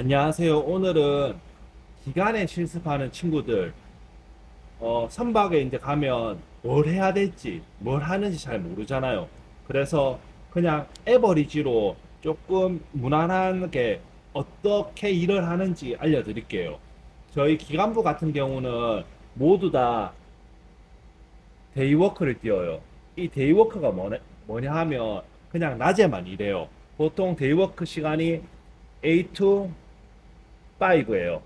안녕하세요. 오늘은 기간에 실습하는 친구들, 어, 선박에 이제 가면 뭘 해야 될지, 뭘 하는지 잘 모르잖아요. 그래서 그냥 에버리지로 조금 무난하게 어떻게 일을 하는지 알려드릴게요. 저희 기간부 같은 경우는 모두 다 데이워크를 띄워요. 이 데이워크가 뭐냐, 뭐냐 하면 그냥 낮에만 일해요. 보통 데이워크 시간이 8 to 5예요.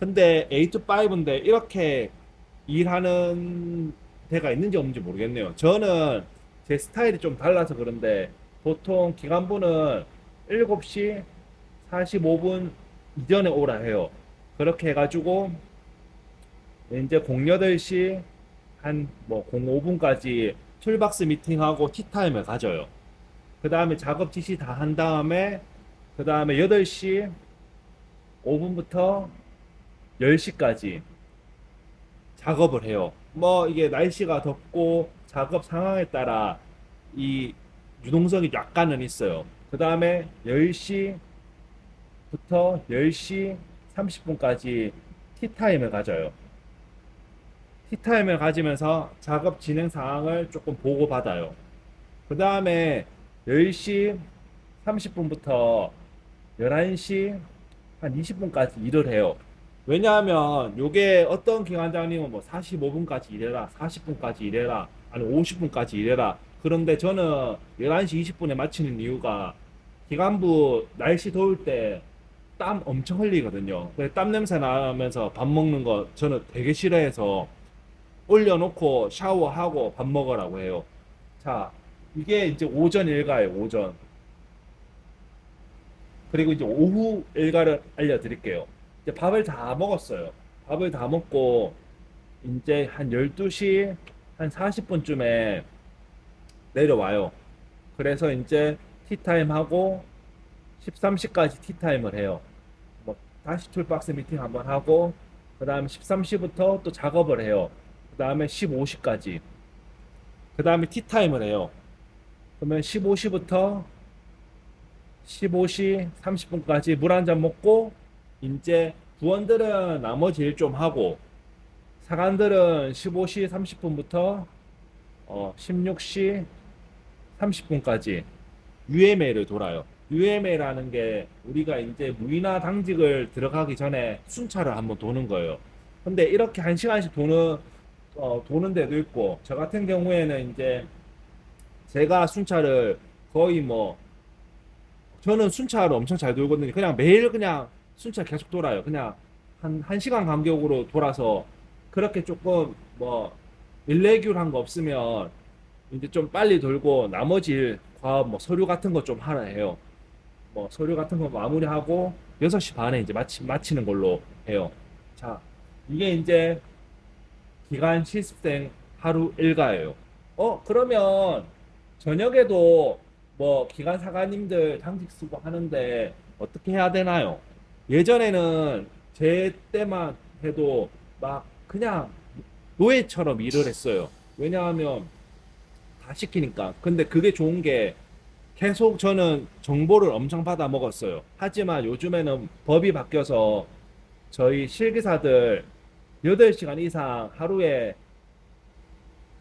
근데 8 to 5인데 이렇게 일하는 데가 있는지 없는지 모르겠네요. 저는 제 스타일이 좀 달라서 그런데 보통 기간부는 7시 45분 이전에 오라 해요. 그렇게 해가지고 이제 08시 한 뭐 05분까지 툴박스 미팅하고 티타임을 가져요. 그 다음에 작업 지시 다 한 다음에 그 다음에 8시 5분부터 10시까지 작업을 해요. 뭐 이게 날씨가 덥고 작업 상황에 따라 이 유동성이 약간은 있어요. 그 다음에 10시부터 10시 30분까지 티타임을 가져요. 티타임을 가지면서 작업 진행 상황을 조금 보고받아요. 그 다음에 10시 30분부터 11시 한 20분까지 일을 해요. 왜냐하면 요게 어떤 기관장님은 뭐 45분까지 일해라, 40분까지 일해라, 아니 50분까지 일해라. 그런데 저는 11시 20분에 마치는 이유가 기간부 날씨 더울 때 땀 엄청 흘리거든요. 그래서 땀 냄새 나면서 밥 먹는 거 저는 되게 싫어해서 올려놓고 샤워하고 밥 먹으라고 해요. 자, 이게 이제 오전 일과예요, 오전. 그리고 이제 오후 일과를 알려드릴게요. 이제 밥을 다 먹었어요. 밥을 다 먹고, 이제 한 12시 한 40분쯤에 내려와요. 그래서 이제 티타임 하고, 13시까지 티타임을 해요. 뭐, 다시 툴박스 미팅 한번 하고, 그 다음에 13시부터 또 작업을 해요. 그 다음에 15시까지. 그 다음에 티타임을 해요. 그러면 15시부터 15시 30분까지 물 한 잔 먹고, 이제 부원들은 나머지 일 좀 하고, 사관들은 15시 30분부터 어, 16시 30분까지 UMA를 돌아요. UMA라는 게 우리가 이제 무인화 당직을 들어가기 전에 순찰을 한번 도는 거예요. 근데 이렇게 한 시간씩 도는 어, 도는 데도 있고, 저 같은 경우에는 이제 제가 순찰을 거의 뭐, 저는 순찰을 엄청 잘 돌거든요. 그냥 매일 그냥 순찰 계속 돌아요. 그냥 한, 한 시간 간격으로 돌아서 그렇게 조금 뭐, 일레귤한 거 없으면 이제 좀 빨리 돌고 나머지 일, 과업, 뭐 서류 같은 거 좀 하라 해요. 뭐 서류 같은 거 마무리하고 6시 반에 이제 마치, 마치는 걸로 해요. 자, 이게 이제 기간 실습생 하루 일과예요. 어, 그러면 저녁에도 뭐 기간 사관님들 당직 쓰고 하는데 어떻게 해야 되나요? 예전에는 제 때만 해도 막 그냥 노예처럼 일을 했어요. 왜냐하면 다 시키니까. 근데 그게 좋은 게 계속 저는 정보를 엄청 받아 먹었어요. 하지만 요즘에는 법이 바뀌어서 저희 실기사들 8시간 이상 하루에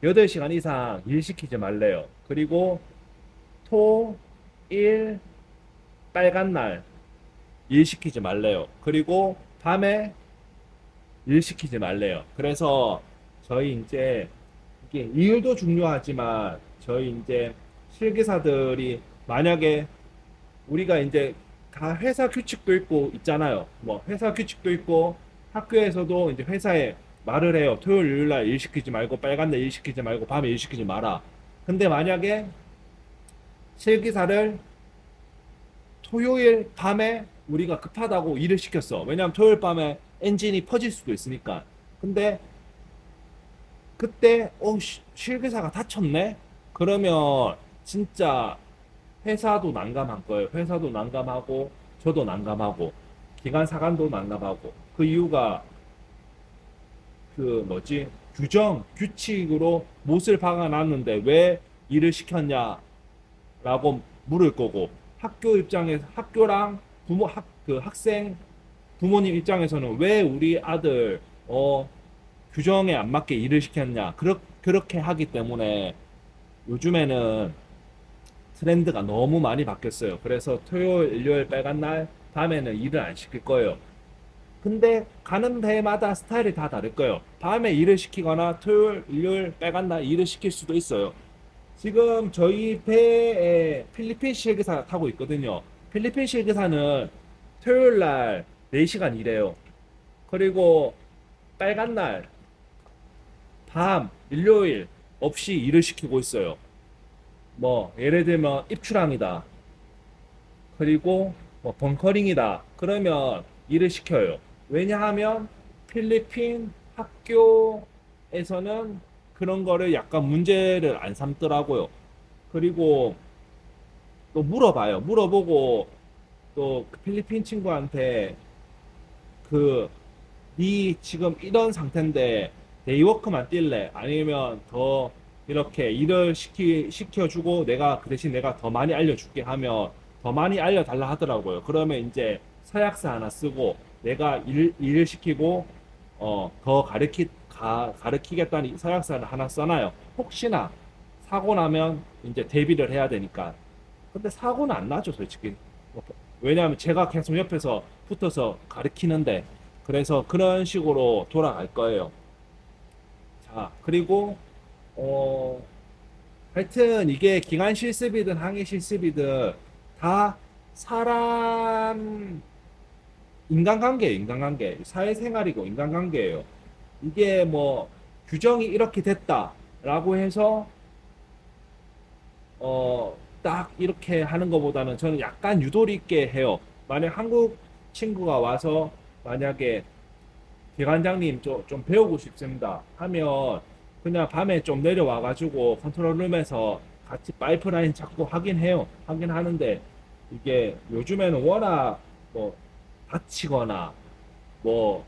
8시간 이상 일 시키지 말래요. 그리고 토, 일, 빨간 날 일 시키지 말래요. 그리고 밤에 일 시키지 말래요. 그래서 저희 이제 이게 일도 중요하지만 저희 이제 실기사들이 만약에 우리가 이제 다 회사 규칙도 있고 있잖아요. 뭐 회사 규칙도 있고 학교에서도 이제 회사에 말을 해요. 토요일, 일요일 날 일 시키지 말고 빨간 날 일 시키지 말고 밤에 일 시키지 마라. 근데 만약에 실기사를 토요일 밤에 우리가 급하다고 일을 시켰어. 왜냐면 토요일 밤에 엔진이 퍼질 수도 있으니까. 근데 그때 어 시- 실기사가 다쳤네. 그러면 진짜 회사도 난감할 거예요. 회사도 난감하고 저도 난감하고 기관 사관도 난감하고 그 이유가 그 뭐지 규정 규칙으로 못을 박아놨는데 왜 일을 시켰냐 라고 물을 거고 학교 입장에서 학교랑 부모 학 그 학생 부모님 입장에서는 왜 우리 아들 어 규정에 안 맞게 일을 시켰냐 그렇, 그렇게 하기 때문에 요즘에는 트렌드가 너무 많이 바뀌었어요. 그래서 토요일, 일요일 빨간 날 밤에는 일을 안 시킬 거예요. 근데 가는 배마다 스타일이 다 다를 거예요. 밤에 일을 시키거나 토요일, 일요일 빨간 날 일을 시킬 수도 있어요. 지금 저희 배에 필리핀 실기사 타고 있거든요. 필리핀 실기사는 토요일 날 4시간 일해요. 그리고 빨간 날, 밤, 일요일 없이 일을 시키고 있어요. 뭐, 예를 들면 입출항이다. 그리고 뭐 벙커링이다. 그러면 일을 시켜요. 왜냐하면 필리핀 학교에서는 그런 거를 약간 문제를 안 삼더라고요. 그리고 또 물어봐요. 물어보고 또 그 필리핀 친구한테 그, 네 지금 이런 상태인데 데이워크만 뛸래? 아니면 더 이렇게 일을 시키, 시켜주고 내가 그 대신 내가 더 많이 알려줄게 하면 더 많이 알려달라 하더라고요. 그러면 이제 서약서 하나 쓰고 내가 일, 일을 시키고 어, 더 가르치, 가, 가르치겠다는 서약서를 하나 써놔요. 혹시나 사고 나면 이제 대비를 해야 되니까. 근데 사고는 안 나죠, 솔직히. 왜냐하면 제가 계속 옆에서 붙어서 가르치는데 그래서 그런 식으로 돌아갈 거예요. 자, 그리고 어 하여튼 이게 기관 실습이든 항해 실습이든 다 사람 인간관계예요, 인간관계. 사회생활이고 인간관계예요. 이게 뭐 규정이 이렇게 됐다라고 해서 어 딱 이렇게 하는 것보다는 저는 약간 유도리 있게 해요. 만약 한국 친구가 와서 만약에 대관장님 좀, 좀 배우고 싶습니다 하면 그냥 밤에 좀 내려와 가지고 컨트롤룸에서 같이 파이프라인 잡고 하긴 해요. 하긴 하는데 이게 요즘에는 워낙 뭐 다치거나 뭐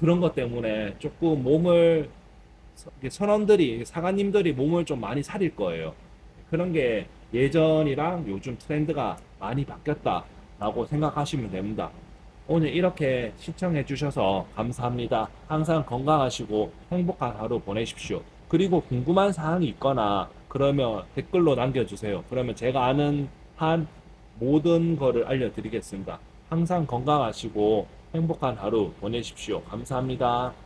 그런 것 때문에 조금 몸을 선원들이 사관님들이 몸을 좀 많이 사릴 거예요. 그런 게 예전이랑 요즘 트렌드가 많이 바뀌었다라고 생각하시면 됩니다. 오늘 이렇게 시청해 주셔서 감사합니다. 항상 건강하시고 행복한 하루 보내십시오. 그리고 궁금한 사항이 있거나 그러면 댓글로 남겨주세요. 그러면 제가 아는 한 모든 거를 알려드리겠습니다. 항상 건강하시고 행복한 하루 보내십시오. 감사합니다.